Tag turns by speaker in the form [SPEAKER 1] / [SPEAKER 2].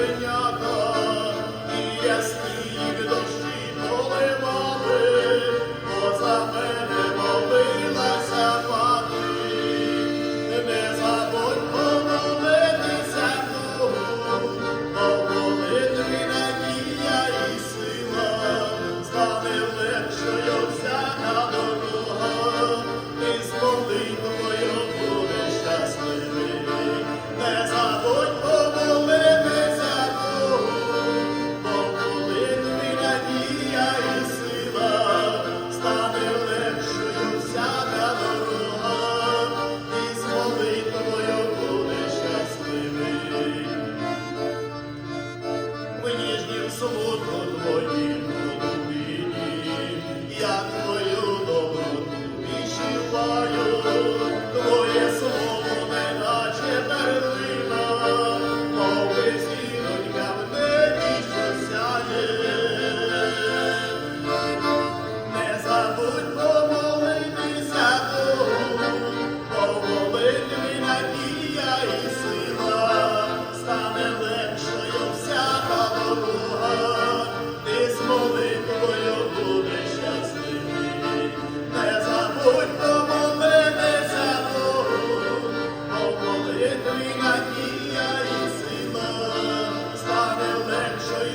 [SPEAKER 1] зернята і ясні. свободу твою.